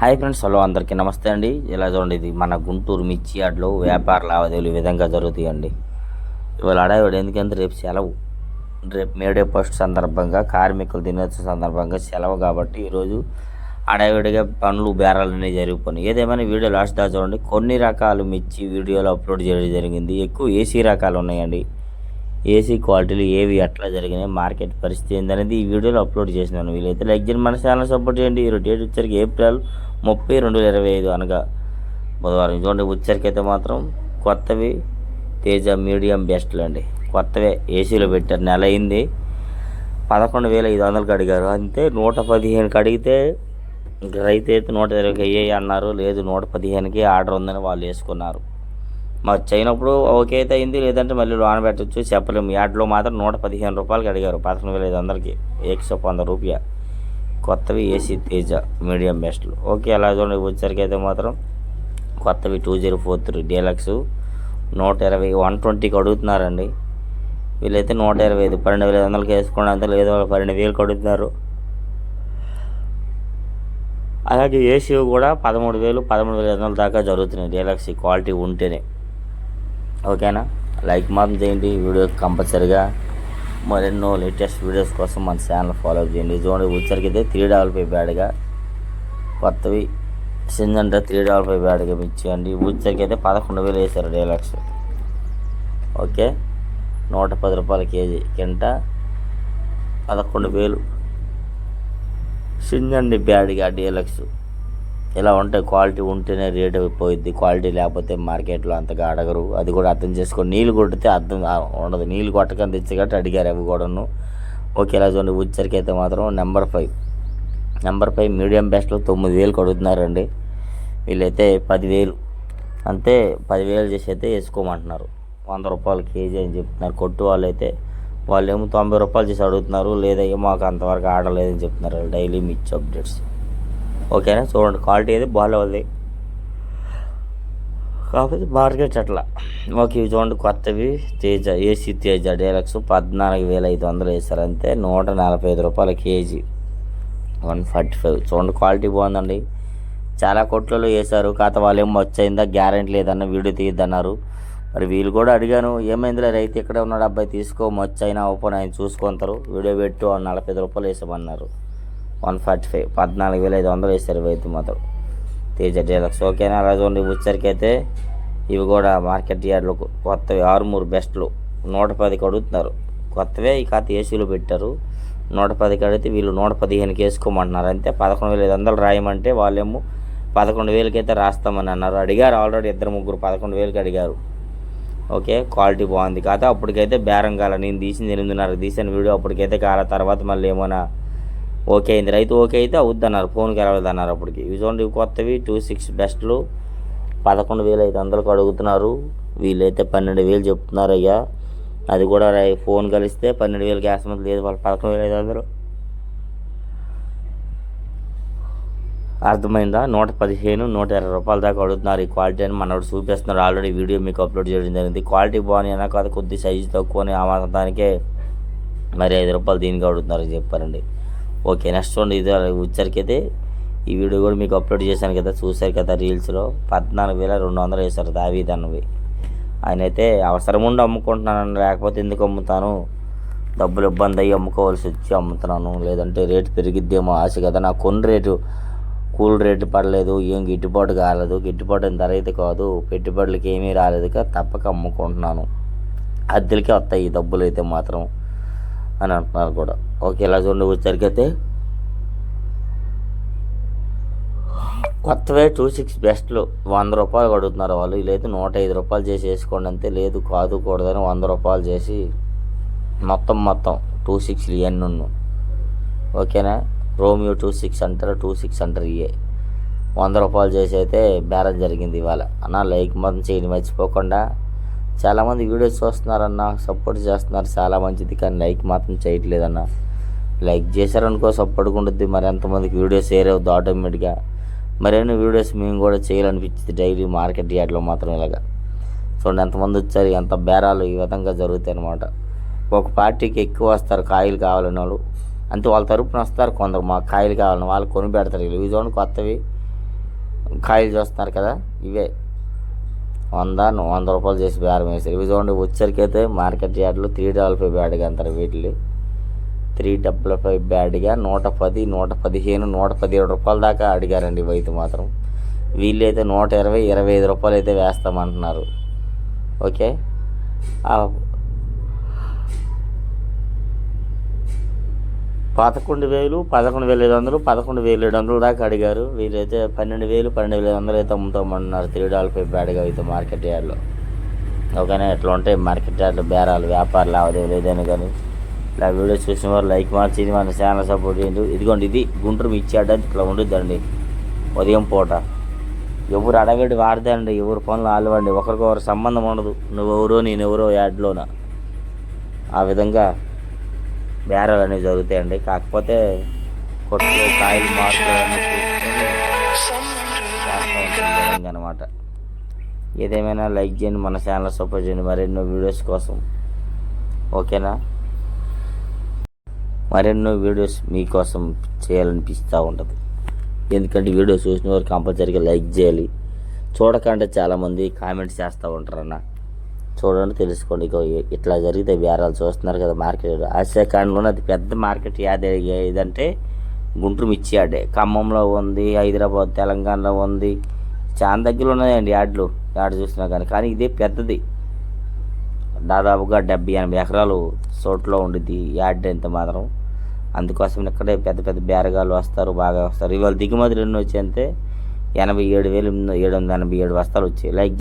Hi friends hello అందరికీ నమస్తే అండి. ఇలా చూడండి ఇది మన గుంటూరు మిర్చి యార్డ్లో వ్యాపార లావాదేవీలు ఈ విధంగా జరుగుతాయండి. ఇవాళ అడావిడ ఎందుకంటే రేపు సెలవు. రేపు మేడే పోస్ట్ సందర్భంగా కార్మికుల దినోత్సవం సందర్భంగా సెలవు కాబట్టి ఈరోజు అడావిడిగా పనులు బేరాలు అనేవి జరిగిపోయినాయి. ఏదేమైనా వీడియో లాస్ట్ దా చూడండి. కొన్ని రకాలు మిర్చి వీడియోలు అప్లోడ్ చేయడం జరిగింది. ఎక్కువ ఏసీ రకాలు ఉన్నాయండి. ఏసీ క్వాలిటీలు ఏవి ఎట్లా జరిగినాయి మార్కెట్ పరిస్థితి ఏందనేది ఈ వీడియోలో అప్లోడ్ చేసినాను. వీలైతే లైక్ చేయండి మన ఛానల్ సపోర్ట్ చేయండి. ఈ డేట్ వచ్చరికి ఏప్రిల్ ముప్పై రెండు వేల ఇరవై ఐదు అనగా బుధవారం. చూడండి వచ్చరికి అయితే మాత్రం కొత్తవి తేజ మీడియం బెస్ట్లు అండి. కొత్తవే ఏసీలో పెట్టారు నెల అయింది. పదకొండు వేల ఐదు వందలకి అడిగారు. అంతే నూట పదిహేనుకి అడిగితే రైతు అయితే నూట ఇరవై అయ్యాయి అన్నారు. లేదు నూట పదిహేనుకి ఆర్డర్ ఉందని వాళ్ళు వేసుకున్నారు. మాకు చేయనప్పుడు ఓకే అయితే అయింది లేదంటే మళ్ళీ లోన్ పెట్టచ్చు చెప్పలేము యాడ్లో మాత్రం నూట పదిహేను రూపాయలకి అడిగారు. పదకొండు వేల ఐదు వందలకి. ఏక్ వంద రూపాయ కొత్తవి ఏసీ తేజ మీడియం బెస్ట్లు ఓకే అలా చూడండి. వచ్చేసరికి అయితే మాత్రం కొత్తవి two zero four three deluxe. నూట ఇరవై వన్ ట్వంటీకి అడుగుతున్నారండి. వీళ్ళైతే నూట ఇరవై ఐదు పన్నెండు వేల ఐదు వందలకి వేసుకోండి అంత లేదు వాళ్ళు పన్నెండు వేలకు అడుగుతున్నారు. అలాగే ఏసీ కూడా పదమూడు వేలు పదమూడు వేల ఐదు వందల దాకా జరుగుతున్నాయి. డీలక్స్ క్వాలిటీ ఉంటేనే. ఓకేనా? లైక్ మాత్రం చేయండి. వీడియో కంపల్సరిగా మరెన్నో లేటెస్ట్ వీడియోస్ కోసం మన ఛానల్ ఫాలో చేయండి. చూడండి వచ్చరికైతే అయితే త్రీ డబల్ ఫైవ్ బ్యాడ్గా కొత్తవి. సింజంటే త్రీ డబల్ ఫైవ్ బ్యాడ్గా ఇచ్చేయండి. వచ్చరికి అయితే పదకొండు వేలు వేశారు డీలక్స్ ఓకే? నూట పది రూపాయల కేజీ కింట పదకొండు వేలు. సింజండి బ్యాడ్గా డీలక్స్ ఇలా ఉంటాయి క్వాలిటీ ఉంటేనే రేట్ పోయిద్ది క్వాలిటీ లేకపోతే మార్కెట్లో అంతగా అడగరు. అది కూడా అర్థం చేసుకొని నీళ్ళు కొడితే అర్థం ఉండదు. నీళ్ళు కొట్టకని తెచ్చగట్టు అడిగారు అవి కూడాను. ఓకే ఇలా చూడండి ఉచ్చరికి అయితే మాత్రం number five. Number five medium బెస్ట్లో తొమ్మిది వేలు కడుగుతున్నారండి వీళ్ళైతే పదివేలు. అంతే పదివేలు చేసి అయితే వేసుకోమంటున్నారు. వంద రూపాయలు కేజీ అని చెప్తున్నారు. కొట్టు వాళ్ళు అయితే వాళ్ళు ఏమో తొంభై రూపాయలు చేసి అడుగుతున్నారు. లేదా మాకు అంతవరకు ఆడలేదని చెప్తున్నారు. డైలీ మిచ్ అప్డేట్స్. ఓకేనా? చూడండి క్వాలిటీ అయితే బాగాలేదు కాకపోతే మార్కెట్ అట్లా. ఓకే ఇవి చూడండి కొత్తవి. తేజ ఏసీ తేజ డీలక్స్ పద్నాలుగు వేల ఐదు వందలు వేస్తారు అంతే. నూట నలభై ఐదు రూపాయల కేజీ. One forty five. చూడండి క్వాలిటీ బాగుందండి. చాలా కొట్లలో వేశారు. కాత వాళ్ళు ఏమో వచ్చయిందా గ్యారెంటీ లేదన్న వీడియో తీయద్దన్నారు. మరి వీళ్ళు కూడా అడిగాను ఏమైందిలే రైతు ఇక్కడే ఉన్నాడు అబ్బాయి తీసుకో మొచ్చైనా ఓపెన్ ఆయన చూసుకుంటారు వీడియో పెట్టు అని నలభై ఐదు రూపాయలు వేసామన్నారు. వన్ ఫార్టీ ఫైవ్ పద్నాలుగు వేల ఐదు వందలు వేస్తారు రైతు మాత్రం. తేజ డీలక్స్ ఓకేనా అలా చూడండి అయితే ఇవి కూడా మార్కెట్ యార్డ్లో కొత్తవి ఆరుమూరు బెస్ట్లు. నూట పదికి అడుగుతున్నారు కొత్తవే ఈ కాత ఏసీలో పెట్టారు. నూట పదికి అడిగితే వీళ్ళు నూట పదిహేనుకి వేసుకోమంటున్నారు. అంతే పదకొండు వేల ఐదు వందలు రాయమంటే వాళ్ళేమో పదకొండు వేలకైతే రాస్తామని అన్నారు. అడిగారు ఆల్రెడీ ఇద్దరు ముగ్గురు పదకొండు వేలకి అడిగారు. ఓకే క్వాలిటీ బాగుంది కాదా అప్పటికైతే బేరం కాల నేను తీసింది ఎనిమిదిన్నర తీసిన వీడియో. అప్పటికైతే కాల తర్వాత మళ్ళీ ఏమైనా ఓకే అయింది. రైతు ఓకే అయితే అవుద్ది అన్నారు. ఫోన్కి వెళ్ళదు అన్నారు అప్పటికి. ఇవి చూడండి ఇవి కొత్తవి టూ సిక్స్ బెస్ట్లు. పదకొండు వేలు ఐదు వందలకు అడుగుతున్నారు. వీళ్ళైతే పన్నెండు వేలు చెప్తున్నారు అయ్యా. అది కూడా రై- ఫోన్ కలిస్తే పన్నెండు వేలు గ్యాస్ మంది లేదు. వాళ్ళు పదకొండు వేలు ఐదు వందలు అర్థమైందా? నూట పదిహేను నూట ఇరవై రూపాయల దాకా అడుగుతున్నారు. ఈ క్వాలిటీ అని మనోడు చూపిస్తున్నారు ఆల్రెడీ వీడియో మీకు అప్లోడ్ చేయడం జరిగింది. క్వాలిటీ బాగుంది అయినా కాదు కొద్ది సైజు తక్కువని ఆ మాత్రానికే మరి ఐదు రూపాయలు దీనికి అడుగుతున్నారు. చెప్పారండి. ఓకే నెక్స్ట్ చూడండి ఇది వచ్చరికైతే అయితే ఈ వీడియో కూడా మీకు అప్లోడ్ చేశాను కదా చూశారు కదా రీల్స్లో. పద్నాలుగు వేల రెండు వందలు వేశారు దావీద్ అన్నవి. ఆయన అయితే అవసరం ఉండి అమ్ముకుంటున్నాను లేకపోతే ఎందుకు అమ్ముతాను? డబ్బులు ఇబ్బంది అయ్యి అమ్ముకోవాల్సి వచ్చి అమ్ముతున్నాను. లేదంటే రేటు పెరిగిద్దేమో ఆశ కదా. నా కొన్ని రేటు కూల్ రేటు పడలేదు ఏం గిట్టుబాటు కాలేదు. గిట్టుబాటు అయిన ధర అయితే కాదు పెట్టుబడులకి ఏమీ రాలేదు కదా తప్పక అమ్ముకుంటున్నాను. అద్దెలకే వస్తాయి ఈ డబ్బులు అయితే మాత్రం. అని అంటున్నారు కూడా. ఓకే ఇలా చూడండి జరిగితే కొత్తవే టూ సిక్స్ బెస్ట్లు. వంద రూపాయలు అడుగుతున్నారు వాళ్ళు. లేదు నూట ఐదు రూపాయలు చేసి వేసుకోండి అంతే. లేదు కాదు కూడదని వంద రూపాయలు చేసి మొత్తం మొత్తం టూ సిక్స్లు ఇవన్నీ ఓకేనా? రోమియో టూ సిక్స్ అంటారు? టూ సిక్స్ అంటారు ఇవే వంద రూపాయలు చేసి అయితే బేరం జరిగింది ఇవాళ. అన్న లైక్ మాత్రం చేయండి మర్చిపోకుండా చాలామంది వీడియోస్ చూస్తున్నారన్న సపోర్ట్ చేస్తున్నారు. చాలా మంచిది కానీ లైక్ మాత్రం చేయట్లేదన్న. లైక్ చేశారనుకో సపోర్ట్గా ఉంటుంది మరి ఎంతమందికి వీడియోస్ షేర్ అవుద్ది ఆటోమేటిక్గా మరేమో వీడియోస్ మేము కూడా చేయాలనిపించింది డైలీ మార్కెట్ యార్డ్లో మాత్రం ఇలాగా. చూడండి ఎంతమంది వచ్చారు ఎంత బేరాలు ఈ విధంగా జరుగుతాయి అన్నమాట. ఒక పార్టీకి ఎక్కువ వస్తారు కాయలు కావాలని వాళ్ళు. అంతే వాళ్ళ తరపున వస్తారు కొందరు. మాకు కాయలు కావాలని వాళ్ళు కొని పెడతారు. ఇవి చూడండి కొత్తవి కాయలు చూస్తున్నారు కదా ఇవే. వంద వంద రూపాయలు చేసి బేరం వేసారు ఇవి చూడండి వచ్చరికి మార్కెట్ యార్డ్లో త్రీ డబల్ ఫైవ్ బ్యాడ్గా అంటారు వీటిని త్రీ డబల్ ఫైవ్ బ్యాడ్గా నూట పది నూట పదిహేను నూట పదిహేడు రూపాయల దాకా అడిగారండి ఇవైతే మాత్రం. వీళ్ళు అయితే నూట ఇరవై ఇరవై ఐదు రూపాయలు అయితే వేస్తామంటున్నారు. ఓకే? పదకొండు వేలు పదకొండు వేల ఐదు వందలు పదకొండు వేల ఏడు వందలు దాకా అడిగారు. వీళ్ళైతే పన్నెండు వేలు పన్నెండు వేల ఐదు వందలు అయితే అమ్ముతామన్నారు త్రీ డాలర్ బ్యాడ్గా అయితే మార్కెట్ యార్డ్లో. ఓకేనా? ఎట్లా ఉంటాయి మార్కెట్ యార్డ్లో బేరాలు వ్యాపార లావాదేవీలు ఏదైనా కానీ. ఇలా వీడియో చూసిన వారు లైక్ మార్చి మన ఛానల్ సపోర్ట్ చేయండి. ఇదిగోండి ఇది గుంటూరు మిర్చి ఇట్లా ఉండిద్దండి. ఉదయం పూట. ఎవరు అడగడి వాడదండి. ఎవరు పనులు ఆలవండి. ఒకరికొకరు సంబంధం ఉండదు. నువ్వెవరో నేనెవరో యాడ్లోన ఆ విధంగా బేరాలు అనేవి జరుగుతాయండి. కాకపోతే కొట్టు కాయలు మార్పులు అనమాట. ఏదేమైనా లైక్ చేయండి మన ఛానల్ సపోర్ట్ చేయండి. మరెన్నో వీడియోస్ కోసం. ఓకేనా? మరెన్నో వీడియోస్ మీకోసం చేయాలనిపిస్తూ ఉంటుంది. ఎందుకంటే వీడియో చూసిన వారు కంపల్సరీగా లైక్ చేయాలి. చూడకంటే చాలామంది కామెంట్స్ చేస్తూ ఉంటారన్నా. చూడండి తెలుసుకోండి. ఇక ఇట్లా జరిగితే బేరాలు చూస్తున్నారు కదా మార్కెట్ ఆసియాఖండ్లోనే అది పెద్ద మార్కెట్. యాడ్ ఏదంటే గుంటూరు మిర్చి యార్డే ఖమ్మంలో ఉంది హైదరాబాద్ తెలంగాణలో ఉంది. చాలా దగ్గరలో ఉన్నాయండి యాడ్లు. యాడ్ చూసినా కానీ కానీ ఇదే పెద్దది. దాదాపుగా డెబ్బై ఎనభై ఎకరాలు చోట్లో ఉండిద్ది యాడ్ ఎంత మాత్రం. అందుకోసం ఇక్కడే పెద్ద పెద్ద బేరగాళ్ళు వస్తారు బాగా వస్తారు. ఇవాళ దిగుమతులు ఎన్ని వచ్చాయంటే ఎనభై ఏడు వేలు ఏడు వందల ఎనభై ఏడు వస్తాలు వచ్చాయి. లైక్